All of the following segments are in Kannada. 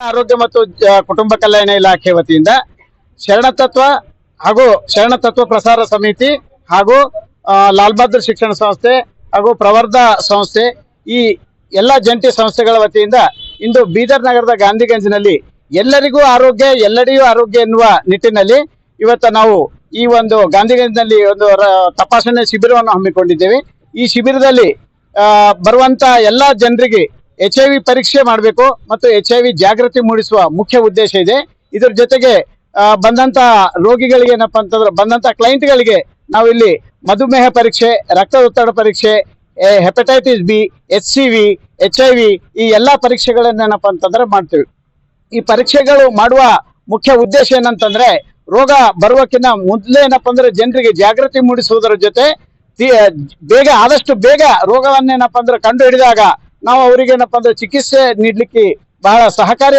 ಆರೋಗ್ಯ ಮತ್ತು ಕುಟುಂಬ ಕಲ್ಯಾಣ ಇಲಾಖೆ ವತಿಯಿಂದ ಶರಣ ತತ್ವ ಹಾಗೂ ಶರಣ ತತ್ವ ಪ್ರಸಾರ ಸಮಿತಿ ಹಾಗೂ ಲಾಲ್ ಬಹದ್ದೂರ್ ಶಿಕ್ಷಣ ಸಂಸ್ಥೆ ಹಾಗೂ ಪ್ರವರ್ಧ ಸಂಸ್ಥೆ ಈ ಎಲ್ಲ ಜಂಟಿ ಸಂಸ್ಥೆಗಳ ವತಿಯಿಂದ ಇಂದು ಬೀದರ್ ನಗರದ ಗಾಂಧಿಗಂಜ್ನಲ್ಲಿ ಎಲ್ಲರಿಗೂ ಆರೋಗ್ಯ ಎಲ್ಲರಿಗೂ ಆರೋಗ್ಯ ಎನ್ನುವ ನಿಟ್ಟಿನಲ್ಲಿ ಇವತ್ತು ನಾವು ಈ ಒಂದು ಗಾಂಧಿಗಂಜ್ನಲ್ಲಿ ಒಂದು ತಪಾಸಣೆ ಶಿಬಿರವನ್ನು ಹಮ್ಮಿಕೊಂಡಿದ್ದೇವೆ. ಈ ಶಿಬಿರದಲ್ಲಿ ಬರುವಂತ ಎಲ್ಲ ಜನರಿಗೆ ಎಚ್ ಐ ವಿ ಪರೀಕ್ಷೆ ಮಾಡಬೇಕು ಮತ್ತು ಎಚ್ ಐ ವಿ ಜಾಗೃತಿ ಮೂಡಿಸುವ ಮುಖ್ಯ ಉದ್ದೇಶ ಇದೆ. ಇದರ ಜೊತೆಗೆ ಬಂದಂತ ರೋಗಿಗಳಿಗೆ ಏನಪ್ಪಾ ಅಂತಂದ್ರೆ, ಬಂದಂತ ಕ್ಲೈಂಟ್ಗಳಿಗೆ ನಾವು ಇಲ್ಲಿ ಮಧುಮೇಹ ಪರೀಕ್ಷೆ, ರಕ್ತದೊತ್ತಡ ಪರೀಕ್ಷೆ hepatitis B H C V H I V ಈ ಎಲ್ಲಾ ಪರೀಕ್ಷೆಗಳನ್ನೇನಪ್ಪ ಅಂತಂದ್ರೆ ಮಾಡ್ತೀವಿ. ಈ ಪರೀಕ್ಷೆಗಳು ಮಾಡುವ ಮುಖ್ಯ ಉದ್ದೇಶ ಏನಂತಂದ್ರೆ, ರೋಗ ಬರುವಕ್ಕಿಂತ ಮೊದಲೇ ಏನಪ್ಪ ಅಂದ್ರೆ ಜನರಿಗೆ ಜಾಗೃತಿ ಮೂಡಿಸುವುದರ ಜೊತೆ ಬೇಗ, ಆದಷ್ಟು ಬೇಗ ರೋಗವನ್ನೇನಪ್ಪ ಅಂದ್ರೆ ಕಂಡು ಹಿಡಿದಾಗ ನಾವು ಅವರಿಗೆ ಏನಪ್ಪಾ ಅಂದ್ರೆ ಚಿಕಿತ್ಸೆ ನೀಡ್ಲಿಕ್ಕೆ ಬಹಳ ಸಹಕಾರಿ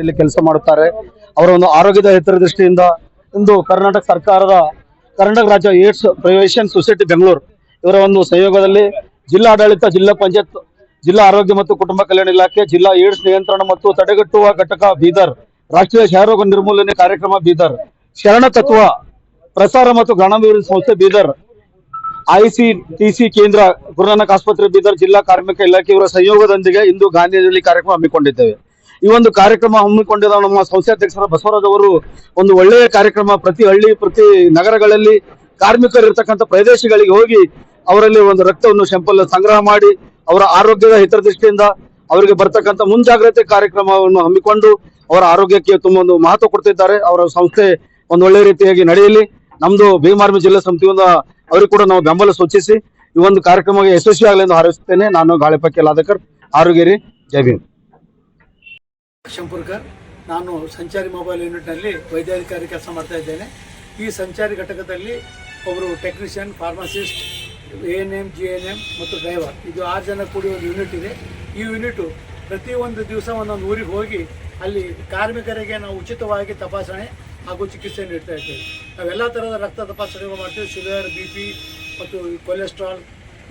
ಇಲ್ಲಿ ಕೆಲಸ ಮಾಡುತ್ತಾರೆ. ಅವರ ಒಂದು ಆರೋಗ್ಯದ ಹಿತದೃಷ್ಟಿಯಿಂದ ಇಂದು ಕರ್ನಾಟಕ ಸರ್ಕಾರದ, ಕರ್ನಾಟಕ ರಾಜ್ಯ ಏಡ್ಸ್ ಪ್ರಿವೆನ್ಷನ್ ಸೊಸೈಟಿ ಬೆಂಗಳೂರು ಇವರ ಒಂದು ಸಹಯೋಗದಲ್ಲಿ ಜಿಲ್ಲಾಡಳಿತ, ಜಿಲ್ಲಾ ಪಂಚಾಯತ್, ಜಿಲ್ಲಾ ಆರೋಗ್ಯ ಮತ್ತು ಕುಟುಂಬ ಕಲ್ಯಾಣ ಇಲಾಖೆ, ಜಿಲ್ಲಾ ಏಡ್ಸ್ ನಿಯಂತ್ರಣ ಮತ್ತು ತಡೆಗಟ್ಟುವ ಘಟಕ ಬೀದರ್, ರಾಷ್ಟ್ರೀಯ ಕ್ಷಯರೋಗ ನಿರ್ಮೂಲನೆ ಕಾರ್ಯಕ್ರಮ ಬೀದರ್, ಶರಣ ತತ್ವ ಪ್ರಸಾರ ಮತ್ತು ಗಣಾಭಿವೃದ್ಧಿ ಸಂಸ್ಥೆ ಬೀದರ್, ಐಸಿಟಿಸಿ ಕೇಂದ್ರ, ಗುರುನಾನಕ್ ಆಸ್ಪತ್ರೆ ಬೀದರ್ ಜಿಲ್ಲಾ ಕಾರ್ಮಿಕ ಇಲಾಖೆ ಇವರ ಸಹಯೋಗದೊಂದಿಗೆ ಇಂದು ಗಾಂಧಿಯಲ್ಲಿ ಕಾರ್ಯಕ್ರಮ ಹಮ್ಮಿಕೊಂಡಿದ್ದೇವೆ. ಈ ಒಂದು ಕಾರ್ಯಕ್ರಮ ಹಮ್ಮಿಕೊಂಡಿರುವ ನಮ್ಮ ಸಂಸ್ಥೆ ಅಧ್ಯಕ್ಷರ ಬಸವರಾಜ್ ಅವರು ಒಂದು ಒಳ್ಳೆಯ ಕಾರ್ಯಕ್ರಮ ಪ್ರತಿ ಹಳ್ಳಿ, ಪ್ರತಿ ನಗರಗಳಲ್ಲಿ ಕಾರ್ಮಿಕರು ಇರ್ತಕ್ಕಂಥ ಪ್ರದೇಶಗಳಿಗೆ ಹೋಗಿ ಅವರಲ್ಲಿ ಒಂದು ರಕ್ತವನ್ನು ಶಂಪಲ್ ಸಂಗ್ರಹ ಮಾಡಿ ಅವರ ಆರೋಗ್ಯದ ಹಿತದೃಷ್ಟಿಯಿಂದ ಅವರಿಗೆ ಬರ್ತಕ್ಕಂಥ ಮುಂಜಾಗ್ರತೆ ಕಾರ್ಯಕ್ರಮವನ್ನು ಹಮ್ಮಿಕೊಂಡು ಅವರ ಆರೋಗ್ಯಕ್ಕೆ ತುಂಬ ಒಂದು ಮಹತ್ವ ಕೊಡ್ತಿದ್ದಾರೆ. ಅವರ ಸಂಸ್ಥೆ ಒಂದು ಒಳ್ಳೆ ರೀತಿಯಾಗಿ ನಡೆಯಲಿ. ನಮ್ದು ಭೀಮಾರ್ಮಿ ಜಿಲ್ಲಾ ಸಮಿತಿಯಿಂದ ಅವರಿಗೆ ಕೂಡ ನಾವು ಬೆಂಬಲ ಸೂಚಿಸಿ ಈ ಒಂದು ಕಾರ್ಯಕ್ರಮಕ್ಕೆ ಯಶಸ್ವಿ ಆಗಲಿ ಎಂದು ಹಾರೈಸುತ್ತೇನೆ. ನಾನು ಗಾಳಿಪಕ್ಕೆ ಲಾದಕರ್ ಆರೋಗ್ಯರಿ ಜೈ ಭೀಮ್. ಶಂಪುರ್ಕರ್ ನಾನು ಸಂಚಾರಿ ಮೊಬೈಲ್ ಯೂನಿಟ್ನಲ್ಲಿ ವೈದ್ಯಾಧಿಕಾರಿ ಕೆಲಸ ಮಾಡ್ತಾ ಇದ್ದೇನೆ. ಈ ಸಂಚಾರಿ ಘಟಕದಲ್ಲಿ ಒಬ್ಬರು technician pharmacist A N M G N M ಮತ್ತು ಡ್ರೈವರ್ ಇದು ಆರು ಜನ ಕೂಡಿ ಒಂದು ಯೂನಿಟ್ ಇದೆ. ಈ ಯೂನಿಟು ಪ್ರತಿಯೊಂದು ದಿವಸ ಒಂದೊಂದು ಊರಿಗೆ ಹೋಗಿ ಅಲ್ಲಿ ಕಾರ್ಮಿಕರಿಗೆ ನಾವು ಉಚಿತವಾಗಿ ತಪಾಸಣೆ ಹಾಗೂ ಚಿಕಿತ್ಸೆ ನೀಡ್ತಾ ಇದ್ದೇವೆ. ನಾವೆಲ್ಲ ಥರದ ರಕ್ತ ತಪಾಸಣೆಗಳು ಮಾಡ್ತೀವಿ. ಶುಗರ್ ಬಿ ಪಿ ಮತ್ತು cholesterol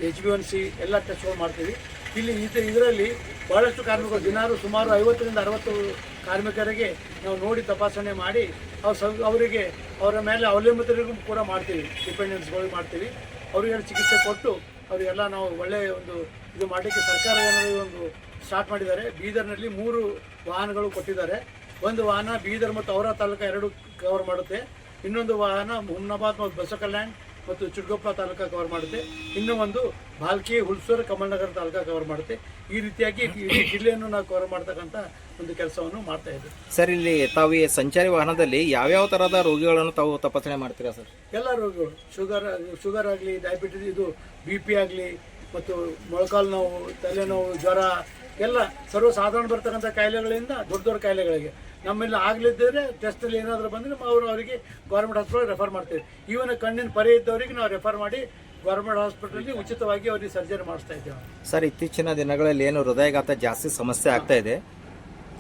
H B one C ಎಲ್ಲ ಟೆಸ್ಟ್ಗಳು ಮಾಡ್ತೀವಿ. ಇಲ್ಲಿ ಇದು ಇದರಲ್ಲಿ ಬಹಳಷ್ಟು ಕಾರ್ಮಿಕರು, ದಿನಾರು ಸುಮಾರು ಐವತ್ತರಿಂದ ಅರವತ್ತು ಕಾರ್ಮಿಕರಿಗೆ ನಾವು ನೋಡಿ ತಪಾಸಣೆ ಮಾಡಿ, ಅವ್ರು ಸೌ, ಅವರಿಗೆ ಅವರ ಮೇಲೆ ಅವಲಂಬಿತರಿಗೂ ಕೂಡ ಮಾಡ್ತೀವಿ, ಡಿಪೆಂಡೆನ್ಸ್ಗಳು ಮಾಡ್ತೀವಿ. ಅವರಿಗೆಲ್ಲ ಚಿಕಿತ್ಸೆ ಕೊಟ್ಟು ಅವರಿಗೆಲ್ಲ ನಾವು ಒಳ್ಳೆಯ ಒಂದು ಇದು ಮಾಡಲಿಕ್ಕೆ ಸರ್ಕಾರ ಏನಾದರೂ ಒಂದು ಸ್ಟಾರ್ಟ್ ಮಾಡಿದ್ದಾರೆ. ಬೀದರ್ನಲ್ಲಿ ಮೂರು ವಾಹನಗಳು ಕೊಟ್ಟಿದ್ದಾರೆ. ಒಂದು ವಾಹನ ಬೀದರ್ ಮತ್ತು ಅವರ ತಾಲೂಕು ಎರಡು ಕವರ್ ಮಾಡುತ್ತೆ. ಇನ್ನೊಂದು ವಾಹನ ಹುಮ್ನಾಬಾದ್ ಮತ್ತು ಬಸವಕಲ್ಯಾಣ್ ಮತ್ತು ಚಿಡ್ಗೊಪ್ಪ ತಾಲೂಕ ಕವರ್ ಮಾಡುತ್ತೆ. ಇನ್ನು ಒಂದು ಬಾಲ್ಕಿ ಹುಲ್ಸೂರು ಕಮಲ್ನಗರ ತಾಲೂಕ ಕವರ್ ಮಾಡುತ್ತೆ. ಈ ರೀತಿಯಾಗಿ ಇಡೀ ಜಿಲ್ಲೆಯನ್ನು ನಾವು ಕವರ್ ಮಾಡ್ತಕ್ಕಂಥ ಒಂದು ಕೆಲಸವನ್ನು ಮಾಡ್ತಾ ಇದ್ದೀವಿ. ಸರ್ ಇಲ್ಲಿ ತಾವು ಈ ಸಂಚಾರಿ ವಾಹನದಲ್ಲಿ ಯಾವ್ಯಾವ ತರಹದ ರೋಗಿಗಳನ್ನು ತಾವು ತಪಾಸಣೆ ಮಾಡ್ತೀರಾ ಸರ್? ಎಲ್ಲ ರೋಗಗಳು ಶುಗರ್ ಶುಗರ್ ಆಗಲಿ ಡಯಾಬಿಟಿಸ್ ಇದು ಬಿ ಪಿ ಆಗಲಿ ಮತ್ತು ಮೊಳಕಾಲು ನೋವು ತಲೆನೋವು ಜ್ವರ ಎಲ್ಲ ಸರ್ವಸಾಧಾರಣ ಬರ್ತಕ್ಕಂಥ ಕಾಯಿಲೆಗಳಿಂದ ದೊಡ್ಡ ದೊಡ್ಡ ಕಾಯಿಲೆಗಳಿಗೆ. ನಮ್ಮಲ್ಲಿ ಆಗಲಿದ್ದರೆ ಟೆಸ್ಟಲ್ಲಿ ಏನಾದರೂ ಬಂದರೆ ನಾವು ಅವರು ಅವರಿಗೆ ಗೌರ್ಮೆಂಟ್ ಹಾಸ್ಪಿಟಲ್ ರೆಫರ್ ಮಾಡ್ತೇವೆ. ಈವನ್ ಕಣ್ಣಿನ ಪರಿ ಇದ್ದವರಿಗೆ ನಾವು ರೆಫರ್ ಮಾಡಿ ಗೌರ್ಮೆಂಟ್ ಹಾಸ್ಪಿಟಲಲ್ಲಿ ಉಚಿತವಾಗಿ ಅವರಿಗೆ ಸರ್ಜರಿ ಮಾಡಿಸ್ತಾ ಇದ್ದೇವೆ. ಸರ್ ಇತ್ತೀಚಿನ ದಿನಗಳಲ್ಲಿ ಏನು ಹೃದಯಘಾತ ಜಾಸ್ತಿ ಸಮಸ್ಯೆ ಆಗ್ತಾ ಇದೆ.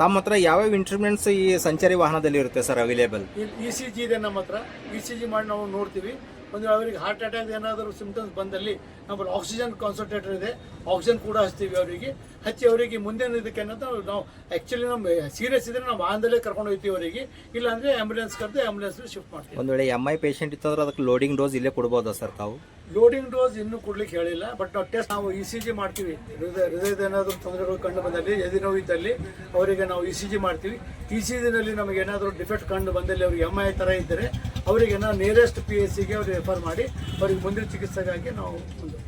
ತಮ್ಮ ಹತ್ರ ಯಾವ್ಯಾವ ಇನ್ಸ್ಟ್ರೂಮೆಂಟ್ಸ್ ಈ ಸಂಚಾರಿ ವಾಹನದಲ್ಲಿ ಇರುತ್ತೆ sir available E C G ಇದೆ ನಮ್ಮ ಹತ್ರ. ಇ ಸಿ ಜಿ ಮಾಡಿ ನಾವು ನೋಡ್ತೀವಿ. ಒಂದು ಅವರಿಗೆ ಹಾರ್ಟ್ ಅಟ್ಯಾಕ್ ಏನಾದರೂ ಸಿಂಪ್ಟಮ್ಸ್ ಬಂದಲ್ಲಿ ನಮ್ಮಲ್ಲಿ ಆಕ್ಸಿಜನ್ ಕಾನ್ಸಂಟ್ರೇಟರ್ ಇದೆ. ಆಕ್ಸಿಜನ್ ಕೂಡ ಹಚ್ತೀವಿ ಅವರಿಗೆ. ಹಚ್ಚಿ ಅವರಿಗೆ ಮುಂದಿನ ಇದಕ್ಕೆ ಏನಂತ ನಾವು ಆ್ಯಕ್ಚುಲಿ ನಮ್ಮ ಸೀರಿಯಸ್ ಇದ್ರೆ ನಾವು ವಾಹನದಲ್ಲೇ ಕರ್ಕೊಂಡು ಹೋಗ್ತೀವಿ ಅವರಿಗೆ. ಇಲ್ಲಾಂದರೆ ಆ್ಯಂಬುಲೆನ್ಸ್ ಕರೆದು ಆ್ಯಂಬುಲೆನ್ಸ್ ಶಿಫ್ಟ್ ಮಾಡ್ತೀವಿ. ಒಂದು ವೇಳೆ ಎಂ ಐ ಪೇಷಂಟ್ ಇತ್ತಂದ್ರೆ ಅದಕ್ಕೆ ಲೋಡಿಂಗ್ ಡೋಸ್ ಇಲ್ಲೇ ಕೊಡ್ಬೋದಾ ಸರ್ ತಾವು? ಲೋಡಿಂಗ್ ಡೋಸ್ ಇನ್ನೂ ಕೊಡ್ಲಿಕ್ಕೆ ಹೇಳಿಲ್ಲ ಬಟ್ ನಾವು ಟೆಸ್ಟ್ ನಾವು ಇ ಸಿ ಜಿ ಮಾಡ್ತೀವಿ. ಹೃದಯ ಹೃದಯದ ಏನಾದರೂ ತೊಂದರೆಗಳು ಕಂಡು ಬಂದಲ್ಲಿ ಎದೆ ನೋವು ಇದ್ದಲ್ಲಿ ಅವರಿಗೆ ನಾವು ಇ ಸಿ ಜಿ ಮಾಡ್ತೀವಿ. ಇ ಸಿ ಜಿನಲ್ಲಿ ನಮಗೆ ಏನಾದರೂ ಡಿಫೆಕ್ಟ್ ಕಂಡು ಬಂದಲ್ಲಿ ಅವ್ರಿಗೆ ಎಂ ಐ ಥರ ಇದ್ದರೆ ಅವರಿಗೆ ನಾವು ನಿಯರೆಸ್ಟ್ ಪಿ ಎಸ್ ಸಿಗೆ ಅವ್ರು ರೆಫರ್ ಮಾಡಿ ಅವ್ರಿಗೆ ಮುಂದಿನ ಚಿಕಿತ್ಸೆಗಾಗಿ ನಾವು ಮುಂದೆ